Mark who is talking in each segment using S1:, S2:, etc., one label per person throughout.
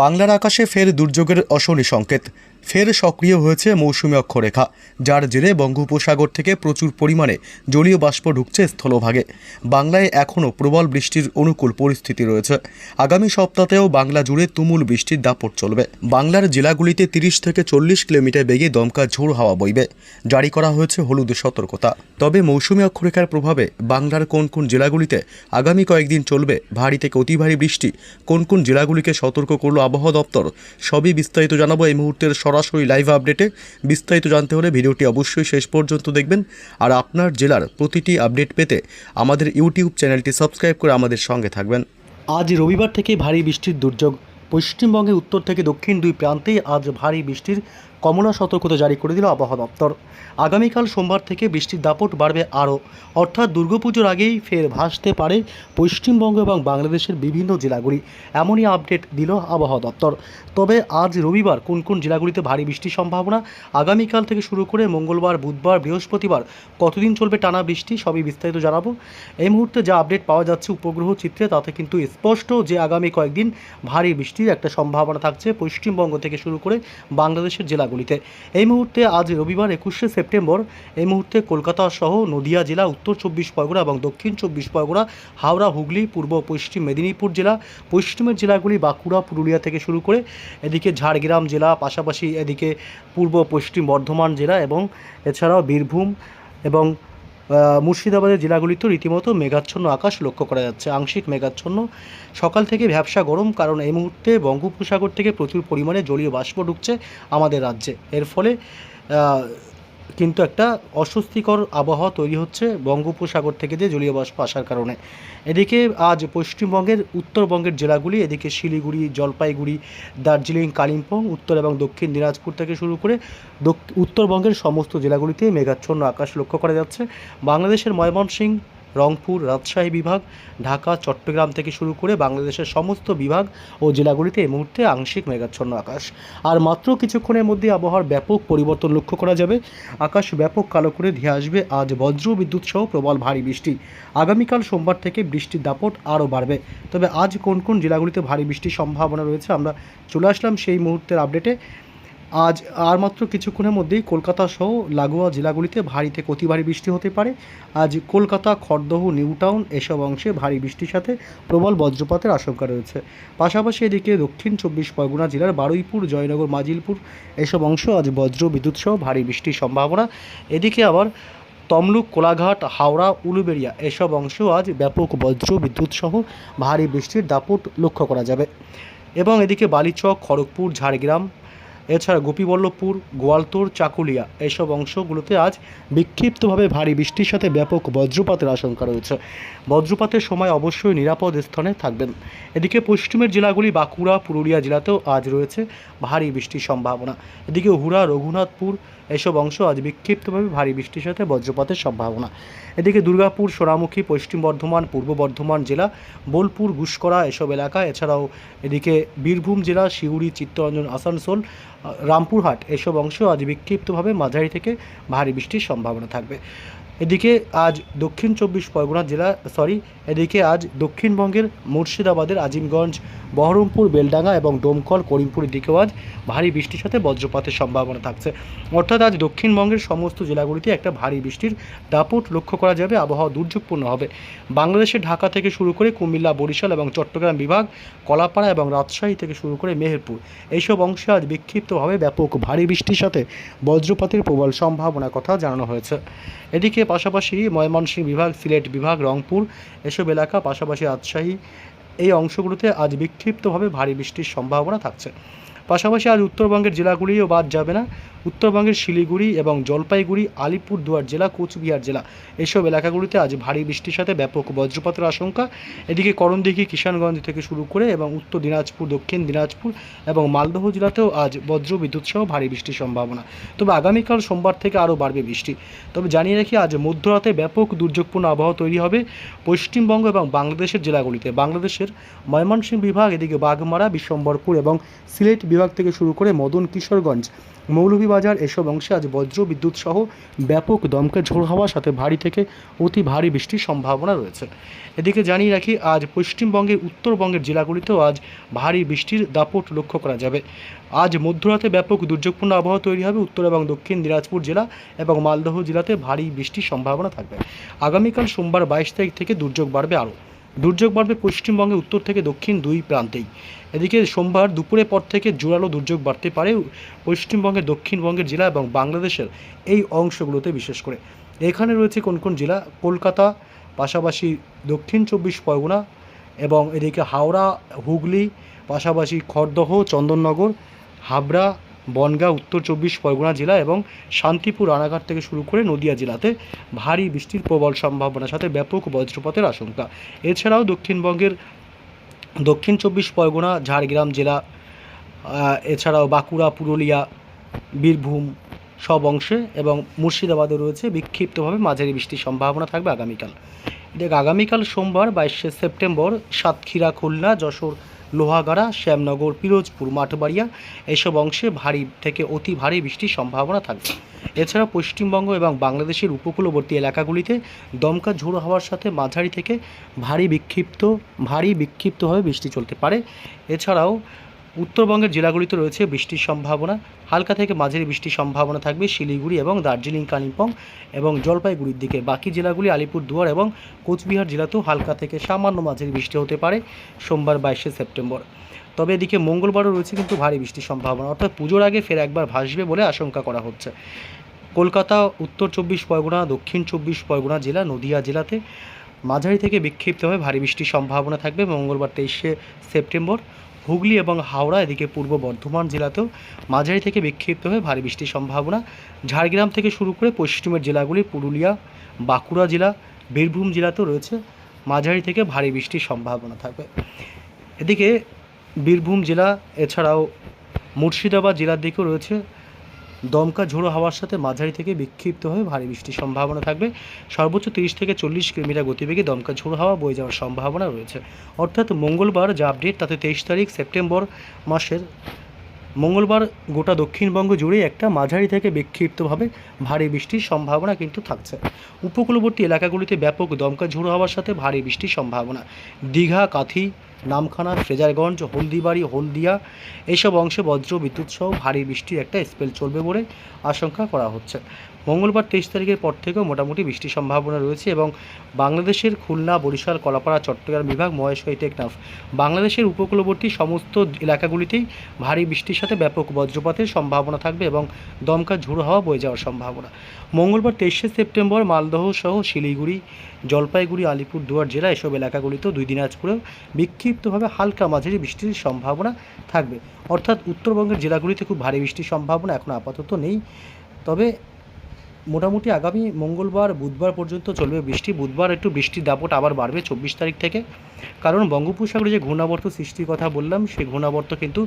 S1: বাংলার আকাশে ফের দুর্যোগের অশনি সংকেত। ফের সক্রিয় হয়েছে মৌসুমী অক্ষরেখা, যার জেরে বঙ্গোপসাগর থেকে প্রচুর পরিমাণে জলীয় বাষ্প ঢুকছে স্থলভাগে। বাংলায় এখনও প্রবল বৃষ্টির অনুকূল পরিস্থিতি রয়েছে। আগামী সপ্তাহেও বাংলা জুড়ে তুমুল বৃষ্টির দাপট চলবে। বাংলার জেলাগুলিতে তিরিশ থেকে চল্লিশ কিলোমিটার বেগে দমকা ঝোড় হাওয়া বইবে। জারি করা হয়েছে হলুদ সতর্কতা। তবে মৌসুমী অক্ষরেখার প্রভাবে বাংলার কোন কোন জেলাগুলিতে আগামী কয়েকদিন চলবে ভারী থেকে অতি ভারী বৃষ্টি, কোন কোন জেলাগুলিকে সতর্ক করল আবহাওয়া দপ্তর। সবই বিস্তারিত জানাব এই মুহূর্তের সরাসরি লাইভ আপডেটে বিস্তারিত জানতে হলে ভিডিওটি অবশ্যই শেষ পর্যন্ত দেখবেন। আর আপনার জেলার প্রতিটি আপডেট পেতে আমাদের ইউটিউব চ্যানেলটি সাবস্ক্রাইব করে আমাদের সঙ্গে থাকবেন। আজ রবিবার থেকে ভারী বৃষ্টির দুর্যোগ পশ্চিমবঙ্গের উত্তর থেকে দক্ষিণ দুই প্রান্তেই আজ ভারী বৃষ্টির কমলা সতর্কতা জারি করে দিল আবহাওয়া দপ্তর। আগামীকাল সোমবার থেকে বৃষ্টির দাপট বাড়বে আরও। অর্থাৎ দুর্গাপুজোর আগেই ফের ভাসতে পারে পশ্চিমবঙ্গ এবং বাংলাদেশের বিভিন্ন জেলাগুলি। এমনই আপডেট দিল আবহাওয়া দপ্তর। তবে আজ রবিবার কোন কোন জেলাগুলিতে ভারী বৃষ্টির সম্ভাবনা? আগামীকাল থেকে শুরু করে মঙ্গলবার, বুধবার, বৃহস্পতিবার কতদিন চলবে টানা বৃষ্টি? সবই বিস্তারিত জানাব। এই মুহূর্তে যা আপডেট পাওয়া যাচ্ছে উপগ্রহ চিত্রে তাতে কিন্তু স্পষ্ট যে আগামী কয়েকদিন ভারী বৃষ্টির একটা সম্ভাবনা থাকছে পশ্চিমবঙ্গ থেকে শুরু করে বাংলাদেশের জেলাগুলিতে। এই মুহূর্তে আজ রবিবার একুশে সেপ্টেম্বর, এই মুহূর্তে কলকাতা সহ নদিয়া জেলা, উত্তর চব্বিশ পরগনা এবং দক্ষিণ চব্বিশ পরগনা, হাওড়া, হুগলি, পূর্ব, পশ্চিম মেদিনীপুর জেলা, পশ্চিমের জেলাগুলি বাঁকুড়া, পুরুলিয়া থেকে শুরু করে এদিকে ঝাড়গ্রাম জেলা, পাশাপাশি এদিকে পূর্ব, পশ্চিম বর্ধমান জেলা এবং এছাড়াও বীরভূম এবং মুর্শিদাবাদের জেলাগুলিতে রীতিমতো মেঘাচ্ছন্ন আকাশ লক্ষ্য করা যাচ্ছে। আংশিক মেঘাচ্ছন্ন। সকাল থেকে ভ্যাবসা গরম, কারণ এই মুহূর্তে বঙ্গোপসাগর থেকে প্রচুর পরিমাণে জলীয় বাষ্প ঢুকছে আমাদের রাজ্যে। এর ফলে কিন্তু একটা অস্বস্তিকর আবহাওয়া তৈরি হচ্ছে বঙ্গোপসাগর থেকে যে জলীয় বাষ্প আসার কারণে। এদিকে আজ পশ্চিমবঙ্গের, উত্তরবঙ্গের জেলাগুলি, এদিকে শিলিগুড়ি, জলপাইগুড়ি, দার্জিলিং, কালিম্পং, উত্তর এবং দক্ষিণ দিনাজপুর থেকে শুরু করে উত্তরবঙ্গের সমস্ত জেলাগুলিতে মেঘাচ্ছন্ন আকাশ লক্ষ্য করা যাচ্ছে। বাংলাদেশের ময়মনসিংহ রংপুর রাজশাহী বিভাগ, ঢাকা, চট্টগ্রাম থেকে শুরু করে বাংলাদেশের সমস্ত বিভাগ ও জেলাগুলিতে এই মুহূর্তে আংশিক মেঘাচ্ছন্ন আকাশ। আর মাত্র কিছুক্ষণের মধ্যে আবহাওয়ার ব্যাপক পরিবর্তন লক্ষ্য করা যাবে। আকাশ ব্যাপক কালো করে ধেয়ে আসবে। আজ বজ্র বিদ্যুৎ সহ প্রবল ভারী বৃষ্টি। আগামীকাল সোমবার থেকে বৃষ্টির দাপট আরও বাড়বে। তবে আজ কোন কোন জেলাগুলিতে ভারী বৃষ্টির সম্ভাবনা রয়েছে আমরা চলে আসলাম সেই মুহূর্তের আপডেটে আজ আর মাত্র কিছুক্ষণের মধ্যেই কলকাতা সহ লাগোয়া জেলাগুলিতে ভারী থেকে অতি ভারী বৃষ্টি হতে পারে। আজ কলকাতা, খড়দহ নিউ টাউন এসব অংশে ভারী বৃষ্টির সাথে প্রবল বজ্রপাতের আশঙ্কা রয়েছে। পাশাপাশি এদিকে দক্ষিণ চব্বিশ পরগনা জেলার বারুইপুর, জয়নগর, মাজিলপুর এসব অংশ আজ বজ্র বিদ্যুৎ সহ ভারী বৃষ্টির সম্ভাবনা। এদিকে আবার তমলুক, কোলাঘাট, হাওড়া, উলুবেড়িয়া এসব অংশ আজ ব্যাপক বজ্র বিদ্যুৎ সহ ভারী বৃষ্টির দাপট লক্ষ্য করা যাবে। এবং এদিকে বালিচক, খড়গপুর, ঝাড়গ্রাম এছাড়া গোপীবল্লভপুর, গোয়ালতোর, চাকুলিয়া এসব অংশগুলোতে আজ বিক্ষিপ্তভাবে ভারী বৃষ্টির সাথে ব্যাপক বজ্রপাতের আশঙ্কা রয়েছে। বজ্রপাতের সময় অবশ্যই নিরাপদ স্থানে থাকবেন। এদিকে পশ্চিমের জেলাগুলি বাঁকুড়া, পুরুলিয়া জেলাতেও আজ রয়েছে ভারী বৃষ্টির সম্ভাবনা। এদিকে হুড়া রঘুনাথপুর এসব অংশ আজ বিক্ষিপ্তভাবে ভারী বৃষ্টির সাথে বজ্রপাতের সম্ভাবনা। এদিকে দুর্গাপুর, সোনামুখী, পশ্চিম বর্ধমান, পূর্ব বর্ধমান জেলা, বোলপুর গুসকরা এসব এলাকা, এছাড়াও এদিকে বীরভূম জেলা সিউড়ি চিত্তরঞ্জন, আসানসোল রামপুরহাট এসব অংশেও আজ বিক্ষিপ্তভাবে মাঝারি থেকে ভারী বৃষ্টির সম্ভাবনা থাকবে। এদিকে আজ দক্ষিণ চব্বিশ পরগনা জেলা সরি এদিকে আজ দক্ষিণবঙ্গের মুর্শিদাবাদের আজিমগঞ্জ, বহরমপুর, বেলডাঙ্গা এবং ডোমকল, করিমপুরের দিকেও আজ ভারী বৃষ্টির সাথে বজ্রপাতের সম্ভাবনা থাকছে। অর্থাৎ আজ দক্ষিণবঙ্গের সমস্ত জেলাগুলিতে একটা ভারী বৃষ্টির দাপট লক্ষ্য করা যাবে, আবহাওয়া দুর্যোগপূর্ণ হবে। বাংলাদেশের ঢাকা থেকে শুরু করে কুমিল্লা, বরিশাল এবং চট্টগ্রাম বিভাগ, কলাপাড়া এবং রাজশাহী থেকে শুরু করে মেহেরপুর, এইসব অংশে আজ বিক্ষিপ্তভাবে ব্যাপক ভারী বৃষ্টির সাথে বজ্রপাতের প্রবল সম্ভাবনার কথা জানানো হয়েছে। এদিকে পাশাপাশি ময়মনসিংহ বিভাগ, সিলেট বিভাগ, রংপুর এসব এলাকা পাশাপাশি রাজশাহী এই অংশগুলোতে আজ বিক্ষিপ্তভাবে ভারী বৃষ্টির সম্ভাবনা থাকছে। পাশাপাশি আজ উত্তরবঙ্গের জেলাগুলিও বাদ যাবে না। উত্তরবঙ্গের শিলিগুড়ি এবং জলপাইগুড়ি, আলিপুরদুয়ার জেলা, কোচবিহার জেলা। এসব এলাকাগুলিতে আজ ভারী বৃষ্টির সাথে ব্যাপক বজ্রপাতের আশঙ্কা। এদিকে করণদিঘি, কিষানগঞ্জ থেকে শুরু করে এবং উত্তর দিনাজপুর, দক্ষিণ দিনাজপুর এবং মালদহ জেলাতেও আজ বজ্র বিদ্যুৎ সহ ভারী বৃষ্টির সম্ভাবনা। তবে আগামীকাল সোমবার থেকে আরও বাড়বে বৃষ্টি। তবে জানিয়ে রাখি, আজ মধ্যরাতে ব্যাপক দুর্যোগপূর্ণ আবহাওয়া তৈরি হবে পশ্চিমবঙ্গ এবং বাংলাদেশের জেলাগুলিতে। বাংলাদেশের ময়মনসিংহ বিভাগ, এদিকে বাগমারা, বিশ্বম্বরপুর এবং সিলেট বিভাগ থেকে শুরু করে মদন কিশোরগঞ্জ, মৌলভীবাজার এসব অংশে আজ বজ্র বিদ্যুৎ সহ ব্যাপক দমকা ঝোড়ো হওয়ার সাথে ভারী থেকে অতি ভারী বৃষ্টির সম্ভাবনা রয়েছে। এদিকে জানিয়ে রাখি, আজ পশ্চিমবঙ্গের উত্তরবঙ্গের জেলাগুলিতেও আজ ভারী বৃষ্টির দাপট লক্ষ্য করা যাবে। আজ মধ্যরাতে ব্যাপক দুর্যোগপূর্ণ আবহাওয়া তৈরি হবে উত্তর এবং দক্ষিণ দিনাজপুর জেলা এবং মালদহ জেলাতে ভারী বৃষ্টির সম্ভাবনা থাকবে। আগামীকাল সোমবার বাইশ তারিখ থেকে দুর্যোগ বাড়বে আরও। দুর্যোগ বাড়বে পশ্চিমবঙ্গে উত্তর থেকে দক্ষিণ দুই প্রান্তেই। এদিকে সোমবার দুপুরের পর থেকে জোরালো দুর্যোগ বাড়তে পারে পশ্চিমবঙ্গের দক্ষিণবঙ্গের জেলা এবং বাংলাদেশের এই অংশগুলোতে বিশেষ করে। এখানে রয়েছে কোন কোন জেলা? কলকাতা, পাশাপাশি দক্ষিণ চব্বিশ পরগনা এবং এদিকে হাওড়া, হুগলি, পাশাপাশি খড়দহ, চন্দননগর, হাবড়া বনগাঁ, উত্তর চব্বিশ পরগনা জেলা এবং শান্তিপুর, রানাঘাট থেকে শুরু করে নদিয়া জেলাতে ভারী বৃষ্টির প্রবল সম্ভাবনার সাথে ব্যাপক বজ্রপাতের আশঙ্কা। এছাড়াও দক্ষিণবঙ্গের দক্ষিণ চব্বিশ পরগনা, ঝাড়গ্রাম জেলা এছাড়াও বাঁকুড়া, পুরুলিয়া, বীরভূম সব অংশে এবং মুর্শিদাবাদে রয়েছে বিক্ষিপ্তভাবে মাঝারি বৃষ্টির সম্ভাবনা থাকবে আগামীকাল। দেখ, আগামীকাল সোমবার বাইশে সেপ্টেম্বর সাতক্ষীরা, খুলনা, যশোর লোহাগাড়া, শ্যামনগর, পিরোজপুর, মাঠবাড়িয়া এসব অংশে ভারী থেকে অতি ভারী বৃষ্টির সম্ভাবনা থাকবে। এছাড়া পশ্চিমবঙ্গ এবং বাংলাদেশের উপকূলবর্তী এলাকাগুলিতে দমকা ঝোড়ো হওয়ার সাথে মাঝারি থেকে ভারী বিক্ষিপ্ত, ভারী বিক্ষিপ্তভাবে বৃষ্টি চলতে পারে। এছাড়াও উত্তরবঙ্গের জেলাগুলিতে রয়েছে বৃষ্টির সম্ভাবনা, হালকা থেকে মাঝারি বৃষ্টির সম্ভাবনা থাকবে শিলিগুড়ি এবং দার্জিলিং, কালিম্পং এবং জলপাইগুড়ির দিকে। বাকি জেলাগুলি আলিপুরদুয়ার এবং কোচবিহার জেলাতেও হালকা থেকে সামান্য মাঝারি বৃষ্টি হতে পারে সোমবার বাইশে সেপ্টেম্বর। তবে এদিকে মঙ্গলবারও রয়েছে কিন্তু ভারী বৃষ্টির সম্ভাবনা। অর্থাৎ পুজোর আগে ফের একবার ভাসবে বলে আশঙ্কা করা হচ্ছে। কলকাতা, উত্তর চব্বিশ পরগনা, দক্ষিণ চব্বিশ পরগনা জেলা, নদিয়া জেলাতে মাঝারি থেকে বিক্ষিপ্তভাবে ভারী বৃষ্টির সম্ভাবনা থাকবে মঙ্গলবার তেইশে সেপ্টেম্বর। হুগলি এবং হাওড়া, এদিকে পূর্ব বর্ধমান জেলাতেও মাঝারি থেকে বিক্ষিপ্ত হয়ে ভারী বৃষ্টির সম্ভাবনা। ঝাড়গ্রাম থেকে শুরু করে পশ্চিমের জেলাগুলি, পুরুলিয়া, বাঁকুড়া জেলা, বীরভূম জেলাতেও রয়েছে মাঝারি থেকে ভারী বৃষ্টির সম্ভাবনা থাকবে। এদিকে বীরভূম জেলা, এছাড়াও মুর্শিদাবাদ জেলার দিকেও রয়েছে দমকা ঝোড়ো হাওয়ার সাথে মাঝারি থেকে বিক্ষিপ্ত হয়ে ভারী বৃষ্টির সম্ভাবনা থাকবে। সর্বোচ্চ তিরিশ থেকে চল্লিশ কিলোমিটার গতিবেগে দমকা ঝোড়ো হাওয়া বয়ে যাওয়ার সম্ভাবনা রয়েছে। অর্থাৎ মঙ্গলবার যা আপডেট তাতে তেইশ তারিখ সেপ্টেম্বর মাসের মঙ্গলবার গোটা দক্ষিণবঙ্গ জুড়ে একটা মাঝারি থেকে বিক্ষিপ্তভাবে ভারী বৃষ্টির সম্ভাবনা কিন্তু থাকছে। উপকূলবর্তী এলাকাগুলিতে ব্যাপক দমকা ঝোড়ো হওয়ার সাথে ভারী বৃষ্টির সম্ভাবনা। দীঘা, কাথি নামখানা ফ্রেজারগঞ্জ হলদিবাড়ি, হলদিয়া, এইসব অংশে বজ্র বিদ্যুৎ সহ ভারী বৃষ্টির একটা স্পেল চলবে বলে আশঙ্কা করা হচ্ছে। মঙ্গলবার তেইশ তারিখের পর থেকেও মোটামুটি বৃষ্টির সম্ভাবনা রয়েছে এবং বাংলাদেশের খুলনা, বরিশাল, কলাপাড়া, চট্টগ্রাম বিভাগ, মহেশখালী, টেকনাফ। বাংলাদেশের উপকূলবর্তী সমস্ত এলাকাগুলিতেই ভারী বৃষ্টির সাথে ব্যাপক বজ্রপাতের সম্ভাবনা থাকবে এবং দমকা ঝোড়ো হাওয়া বয়ে যাওয়ার সম্ভাবনা। মঙ্গলবার তেইশে সেপ্টেম্বর মালদহ সহ শিলিগুড়ি, জলপাইগুড়ি, আলিপুরদুয়ার জেলা এসব এলাকাগুলিতেও দুই দিনাজপুরেও বিক্ষিপ্তভাবে হালকা মাঝারি বৃষ্টির সম্ভাবনা থাকবে। অর্থাৎ উত্তরবঙ্গের জেলাগুলিতে খুব ভারী বৃষ্টির সম্ভাবনা এখন আপাতত নেই। তবে মোটামুটি আগামী মঙ্গলবার, বুধবার পর্যন্ত চলবে বৃষ্টি। বুধবার একটু বৃষ্টির দাপট আবার বাড়বে চব্বিশ তারিখ থেকে। কারণ বঙ্গোপসাগরে যে ঘূর্ণাবর্ত সৃষ্টির কথা বললাম সেই ঘূর্ণাবর্ত কিন্তু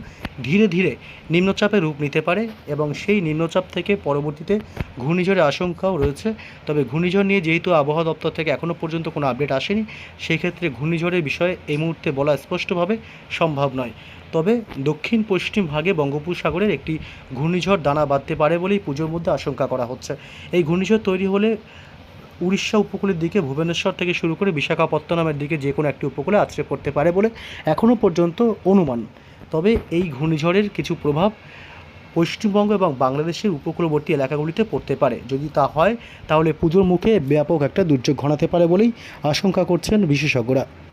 S1: ধীরে ধীরে নিম্নচাপে রূপ নিতে পারে এবং সেই নিম্নচাপ থেকে পরবর্তীতে ঘূর্ণিঝড়ের আশঙ্কাও রয়েছে। তবে ঘূর্ণিঝড় নিয়ে যেহেতু আবহাওয়া দপ্তর থেকে এখনও পর্যন্ত কোনো আপডেট আসেনি সেই ক্ষেত্রে ঘূর্ণিঝড়ের বিষয়ে এই মুহূর্তে বলা স্পষ্টভাবে সম্ভব নয়। তবে দক্ষিণ পশ্চিম ভাগে বঙ্গোপসাগরের একটি ঘূর্ণিঝড় দানা বাঁধতে পারে বলেই পুজোর মধ্যে আশঙ্কা করা হচ্ছে। এই ঘূর্ণিঝড় তৈরি হলে উড়িষ্যা উপকূলের দিকে, ভুবনেশ্বর থেকে শুরু করে বিশাখাপত্তনমের দিকে যে কোনো একটি উপকূলে আছড়ে পড়তে পারে বলে এখনও পর্যন্ত অনুমান। তবে এই ঘূর্ণিঝড়ের কিছু প্রভাব পশ্চিমবঙ্গ এবং বাংলাদেশের উপকূলবর্তী এলাকাগুলিতে পড়তে পারে। যদি তা হয়, তাহলে পুজোর মুখে ব্যাপক একটা দুর্যোগ ঘনাতে পারে বলেই আশঙ্কা করছেন বিশেষজ্ঞরা।